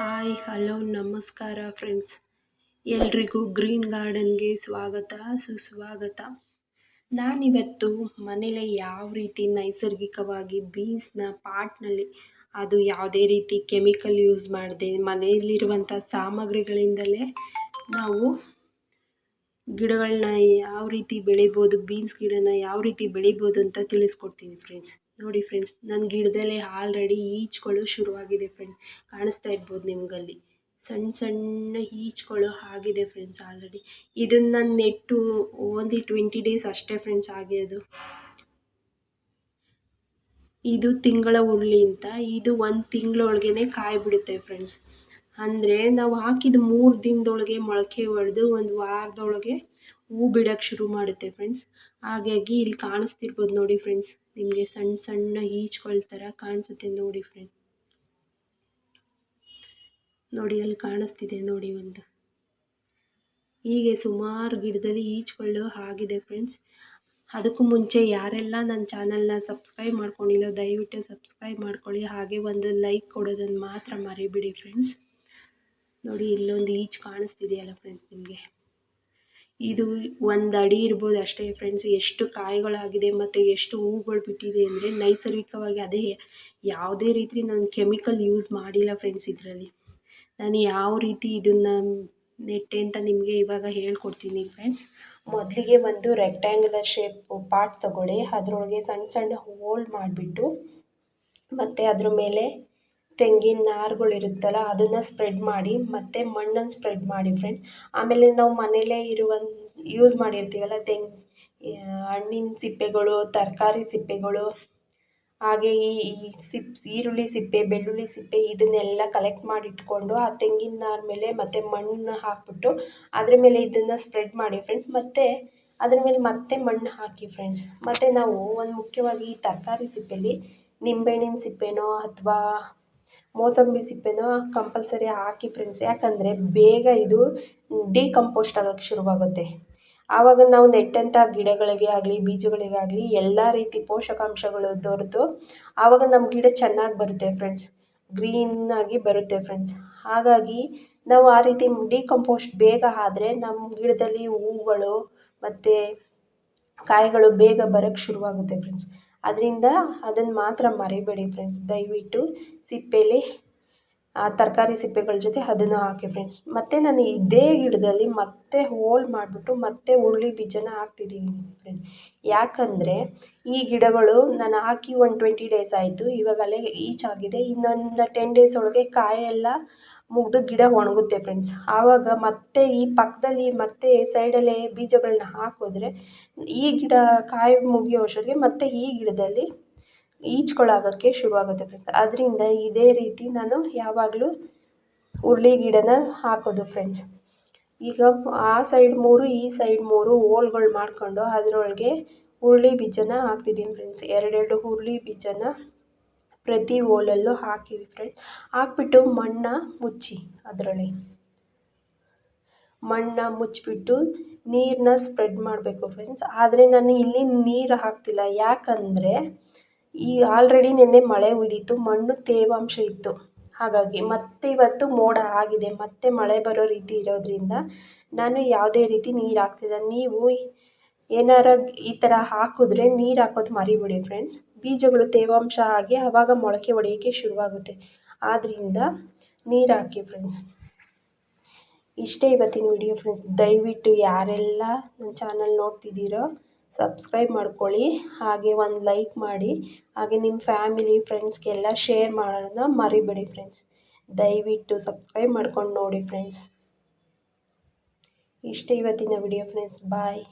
Hi, hello, ನಮಸ್ಕಾರ friends. ಎಲ್ರಿಗೂ green ಗಾರ್ಡನ್ಗೆ ಸ್ವಾಗತ, ಸುಸ್ವಾಗತ. ನಾನಿವತ್ತು ಮನೇಲೆ ಯಾವ ರೀತಿ ನೈಸರ್ಗಿಕವಾಗಿ ಬೀನ್ಸ್ನ ಪಾಟ್ನಲ್ಲಿ ಅದು ಯಾವುದೇ ರೀತಿ ಕೆಮಿಕಲ್ ಯೂಸ್ ಮಾಡದೆ ಮನೆಯಲ್ಲಿರುವಂಥ ಸಾಮಗ್ರಿಗಳಿಂದಲೇ ನಾವು ಗಿಡಗಳನ್ನ ಯಾವ ರೀತಿ ಬೆಳಿಬೋದು ಬೀನ್ಸ್ ಗಿಡನ ಯಾವ ರೀತಿ ಬೆಳಿಬೋದು ಅಂತ ತಿಳಿಸ್ಕೊಡ್ತೀನಿ ಫ್ರೆಂಡ್ಸ್ ನೋಡಿ ಫ್ರೆಂಡ್ಸ್ ನನ್ನ ಗಿಡದಲ್ಲೇ ಆಲ್ರೆಡಿ ಈಚ್ಗಳು ಶುರುವಾಗಿದೆ ಫ್ರೆಂಡ್ಸ್ ಕಾಣಿಸ್ತಾ ಇರ್ಬೋದು ನಿಮಗಲ್ಲಿ. ಸಣ್ಣ ಸಣ್ಣ ಈಚ್ಗಳು ಆಗಿದೆ ಫ್ರೆಂಡ್ಸ್ ಆಲ್ರೆಡಿ ಇದನ್ನು ನಾನು ನೆಟ್ಟು ಓನ್ಲಿ ಟ್ವೆಂಟಿ ಡೇಸ್ ಅಷ್ಟೇ ಫ್ರೆಂಡ್ಸ್ ಆಗಿರೋದು ಇದು ತಿಂಗಳ ಉಳ್ಳಿ ಅಂತ. ಇದು ಒಂದು ತಿಂಗಳೊಳಗೇ ಕಾಯಿ ಬಿಡುತ್ತೆ ಫ್ರೆಂಡ್ಸ್ ಅಂದರೆ ನಾವು ಹಾಕಿದ ಮೂರು ದಿನದೊಳಗೆ ಮೊಳಕೆ ಒಡೆದು ಒಂದು ವಾರದೊಳಗೆ ಹೂ ಬಿಡೋಕ್ಕೆ ಶುರು ಮಾಡುತ್ತೆ ಫ್ರೆಂಡ್ಸ್ ಹಾಗಾಗಿ ಇಲ್ಲಿ ಕಾಣಿಸ್ತಿರ್ಬೋದು ನೋಡಿ ಫ್ರೆಂಡ್ಸ್ ನಿಮಗೆ ಸಣ್ಣ ಸಣ್ಣ ಈಚ್ಗಳ ಥರ ಕಾಣಿಸುತ್ತೆ ನೋಡಿ ಫ್ರೆಂಡ್ಸ್ ನೋಡಿ ಅಲ್ಲಿ ಕಾಣಿಸ್ತಿದೆ ನೋಡಿ ಒಂದು. ಹೀಗೆ ಸುಮಾರು ಗಿಡದಲ್ಲಿ ಈಚ್ಗಳು ಆಗಿದೆ ಫ್ರೆಂಡ್ಸ್ ಅದಕ್ಕೂ ಮುಂಚೆ ಯಾರೆಲ್ಲ ನನ್ನ ಚಾನಲ್ನ ಸಬ್ಸ್ಕ್ರೈಬ್ ಮಾಡ್ಕೊಂಡಿಲ್ಲ ದಯವಿಟ್ಟು ಸಬ್ಸ್ಕ್ರೈಬ್ ಮಾಡ್ಕೊಳ್ಳಿ. ಹಾಗೆ ಒಂದು ಲೈಕ್ ಕೊಡೋದನ್ನು ಮಾತ್ರ ಮರಿಬೇಡಿ ಫ್ರೆಂಡ್ಸ್ ನೋಡಿ, ಇಲ್ಲೊಂದು ಈಚ್ ಕಾಣಿಸ್ತಿದೆಯಲ್ಲ ಫ್ರೆಂಡ್ಸ್ ನಿಮಗೆ? ಇದು ಒಂದು ಅಡಿ ಇರ್ಬೋದು ಅಷ್ಟೇ ಫ್ರೆಂಡ್ಸ್ ಎಷ್ಟು ಕಾಯಿಗಳಾಗಿದೆ ಮತ್ತು ಎಷ್ಟು ಹೂಗಳು ಬಿಟ್ಟಿದೆ ಅಂದರೆ ನೈಸರ್ಗಿಕವಾಗಿ ಅದೇ ಯಾವುದೇ ರೀತಿ ನಾನು ಕೆಮಿಕಲ್ ಯೂಸ್ ಮಾಡಿಲ್ಲ ಫ್ರೆಂಡ್ಸ್ ಇದರಲ್ಲಿ. ನಾನು ಯಾವ ರೀತಿ ಇದನ್ನು ನೆಟ್ಟೆ ಅಂತ ನಿಮಗೆ ಇವಾಗ ಹೇಳ್ಕೊಡ್ತೀನಿ ಫ್ರೆಂಡ್ಸ್ ಮೊದಲಿಗೆ ಒಂದು ರೆಕ್ಟ್ಯಾಂಗ್ಯುಲರ್ ಶೇಪ್ ಪಾಟ್ ತಗೊಳ್ಳಿ, ಅದರೊಳಗೆ ಸಣ್ಣ ಸಣ್ಣ ಹೋಲ್ ಮಾಡಿಬಿಟ್ಟು ಮತ್ತು ಅದ್ರ ಮೇಲೆ ತೆಂಗಿನ ನಾರುಗಳಿರುತ್ತಲ್ಲ ಅದನ್ನು ಸ್ಪ್ರೆಡ್ ಮಾಡಿ, ಮತ್ತು ಮಣ್ಣನ್ನು ಸ್ಪ್ರೆಡ್ ಮಾಡಿ ಫ್ರೆಂಡ್ ಆಮೇಲೆ ನಾವು ಮನೆಯಲ್ಲೇ ಇರುವ ಯೂಸ್ ಮಾಡಿರ್ತೀವಲ್ಲ ತೆಂಗ್ ಹಣ್ಣಿನ ಸಿಪ್ಪೆಗಳು, ತರಕಾರಿ ಸಿಪ್ಪೆಗಳು, ಹಾಗೆ ಈ ಸಿಪ್, ಈರುಳ್ಳಿ ಸಿಪ್ಪೆ, ಬೆಳ್ಳುಳ್ಳಿ ಸಿಪ್ಪೆ ಇದನ್ನೆಲ್ಲ ಕಲೆಕ್ಟ್ ಮಾಡಿ ಇಟ್ಕೊಂಡು ಆ ತೆಂಗಿನ ನಾರು ಮೇಲೆ ಮತ್ತು ಮಣ್ಣು ಹಾಕಿಬಿಟ್ಟು ಅದ್ರ ಮೇಲೆ ಇದನ್ನು ಸ್ಪ್ರೆಡ್ ಮಾಡಿ ಫ್ರೆಂಡ್ಸ್ ಮತ್ತು ಅದ್ರ ಮೇಲೆ ಮತ್ತೆ ಮಣ್ಣು ಹಾಕಿ ಫ್ರೆಂಡ್ಸ್ ಮತ್ತು ನಾವು ಒಂದು ಮುಖ್ಯವಾಗಿ ಈ ತರಕಾರಿ ಸಿಪ್ಪೆಯಲ್ಲಿ ನಿಂಬೆಹಣ್ಣಿನ ಸಿಪ್ಪೆನೋ ಅಥವಾ ಮೋಸಂಬಿ ಸಿಪ್ಪೆನ ಕಂಪಲ್ಸರಿ ಹಾಕಿ ಫ್ರೆಂಡ್ಸ್ ಯಾಕಂದರೆ ಬೇಗ ಇದು ಡಿಕಂಪೋಸ್ಟ್ ಆಗೋಕ್ಕೆ ಶುರುವಾಗುತ್ತೆ. ಆವಾಗ ನಾವು ನೆಟ್ಟಂಥ ಗಿಡಗಳಿಗೆ ಆಗಲಿ, ಬೀಜಗಳಿಗೆ ಆಗಲಿ, ಎಲ್ಲ ರೀತಿ ಪೋಷಕಾಂಶಗಳು ದೊರೆತು ಆವಾಗ ನಮ್ಮ ಗಿಡ ಚೆನ್ನಾಗಿ ಬರುತ್ತೆ ಫ್ರೆಂಡ್ಸ್ ಗ್ರೀನಾಗಿ ಬರುತ್ತೆ ಫ್ರೆಂಡ್ಸ್ ಹಾಗಾಗಿ ನಾವು ಆ ರೀತಿ ಡಿಕಂಪೋಸ್ಟ್ ಬೇಗ ಆದರೆ ನಮ್ಮ ಗಿಡದಲ್ಲಿ ಹೂಗಳು ಮತ್ತು ಕಾಯಿಗಳು ಬೇಗ ಬರೋಕ್ಕೆ ಶುರುವಾಗುತ್ತೆ ಫ್ರೆಂಡ್ಸ್ ಅದರಿಂದ ಅದನ್ನು ಮಾತ್ರ ಮರಿಬೇಡಿ ಫ್ರೆಂಡ್ಸ್ ದಯವಿಟ್ಟು ಸಿಪ್ಪೆಲಿ, ಆ ತರಕಾರಿ ಸಿಪ್ಪೆಗಳ ಜೊತೆ ಅದನ್ನು ಹಾಕಿ ಫ್ರೆಂಡ್ಸ್ ಮತ್ತು ನಾನು ಇದೇ ಗಿಡದಲ್ಲಿ ಮತ್ತೆ ಹೋಲ್ ಮಾಡಿಬಿಟ್ಟು ಮತ್ತೆ ಹುರುಳಿ ಬೀಜನ ಹಾಕ್ತಿದ್ದೀನಿ ಫ್ರೆಂಡ್ಸ್ ಯಾಕಂದರೆ ಈ ಗಿಡಗಳು ನಾನು ಹಾಕಿ ಒಂದು ಟ್ವೆಂಟಿ ಡೇಸ್ ಆಯಿತು. ಇವಾಗ ಅಲ್ಲೇ ಈಚಾಗಿದೆ ಇನ್ನೊಂದು ಟೆನ್ ಡೇಸ್ ಒಳಗೆ ಕಾಯೆಲ್ಲ ಮುಗಿದು ಗಿಡ ಒಣಗುತ್ತೆ ಫ್ರೆಂಡ್ಸ್ ಆವಾಗ ಮತ್ತೆ ಈ ಪಕ್ಕದಲ್ಲಿ ಮತ್ತೆ ಸೈಡಲ್ಲೇ ಬೀಜಗಳನ್ನ ಹಾಕಿದ್ರೆ ಈ ಗಿಡ ಕಾಯಿ ಮುಗಿಯೋ ಅಷ್ಟೊತ್ತಿಗೆ ಮತ್ತೆ ಈ ಗಿಡದಲ್ಲಿ ಈಚ್ಕೊಳಾಗೋಕ್ಕೆ ಶುರುವಾಗುತ್ತೆ ಫ್ರೆಂಡ್ಸ್ ಅದರಿಂದ ಇದೇ ರೀತಿ ನಾನು ಯಾವಾಗಲೂ ಹುರುಳಿ ಗಿಡನ ಹಾಕೋದು ಫ್ರೆಂಡ್ಸ್ ಈಗ ಆ ಸೈಡ್ ಮೂರು, ಈ ಸೈಡ್ ಮೂರು ಹೋಲ್ಗಳು ಮಾಡಿಕೊಂಡು ಅದರೊಳಗೆ ಹುರುಳಿ ಬೀಜನ ಹಾಕ್ತಿದ್ದೀನಿ ಫ್ರೆಂಡ್ಸ್ ಎರಡೆರಡು ಹುರುಳಿ ಬೀಜನ ಪ್ರತಿ ಹೋಲಲ್ಲೂ ಹಾಕಿವಿ ಫ್ರೆಂಡ್ಸ್ ಹಾಕ್ಬಿಟ್ಟು ಮಣ್ಣ ಮುಚ್ಚಿ ಅದರಲ್ಲಿ. ಮಣ್ಣ ಮುಚ್ಚಿಬಿಟ್ಟು ನೀರನ್ನ ಸ್ಪ್ರೆಡ್ ಮಾಡಬೇಕು ಫ್ರೆಂಡ್ಸ್ ಆದರೆ ನಾನು ಇಲ್ಲಿ ನೀರು ಹಾಕ್ತಿಲ್ಲ. ಯಾಕಂದರೆ ಈ ಆಲ್ರೆಡಿ ನಿನ್ನೆ ಮಳೆ ಹುಯ್ದಿತ್ತು ಮಣ್ಣು ತೇವಾಂಶ ಇತ್ತು. ಹಾಗಾಗಿ ಮತ್ತೆ ಇವತ್ತು ಮೋಡ ಆಗಿದೆ. ಮತ್ತೆ ಮಳೆ ಬರೋ ರೀತಿ ಇರೋದ್ರಿಂದ ನಾನು ಯಾವುದೇ ರೀತಿ ನೀರು ಹಾಕ್ತಿಲ್ಲ. ನೀವು ಏನಾರ ಈ ಥರ ಹಾಕಿದ್ರೆ ನೀರು ಹಾಕೋದು ಮರಿಬೇಡಿ ಫ್ರೆಂಡ್ಸ್ ಬೀಜಗಳು ತೇವಾಂಶ ಆಗಿ ಆವಾಗ ಮೊಳಕೆ ಒಡೆಯೋಕ್ಕೆ ಶುರುವಾಗುತ್ತೆ. ಆದ್ದರಿಂದ ನೀರು ಹಾಕಿ ಫ್ರೆಂಡ್ಸ್ ಇಷ್ಟೇ ಇವತ್ತಿನ ವಿಡಿಯೋ ಫ್ರೆಂಡ್ಸ್ ದಯವಿಟ್ಟು ಯಾರೆಲ್ಲ ನನ್ನ ಚಾನಲ್ ನೋಡ್ತಿದ್ದೀರೋ ಸಬ್ಸ್ಕ್ರೈಬ್ ಮಾಡ್ಕೊಳ್ಳಿ. ಹಾಗೆ ಒಂದು ಲೈಕ್ ಮಾಡಿ. ಹಾಗೆ ನಿಮ್ಮ ಫ್ಯಾಮಿಲಿ ಫ್ರೆಂಡ್ಸ್ಗೆಲ್ಲ ಶೇರ್ ಮಾಡೋದನ್ನ ಮರಿಬೇಡಿ ಫ್ರೆಂಡ್ಸ್ ದಯವಿಟ್ಟು ಸಬ್ಸ್ಕ್ರೈಬ್ ಮಾಡ್ಕೊಂಡು ನೋಡಿ ಫ್ರೆಂಡ್ಸ್ ಇಷ್ಟೇ ಇವತ್ತಿನ ವಿಡಿಯೋ ಫ್ರೆಂಡ್ಸ್ ಬಾಯ್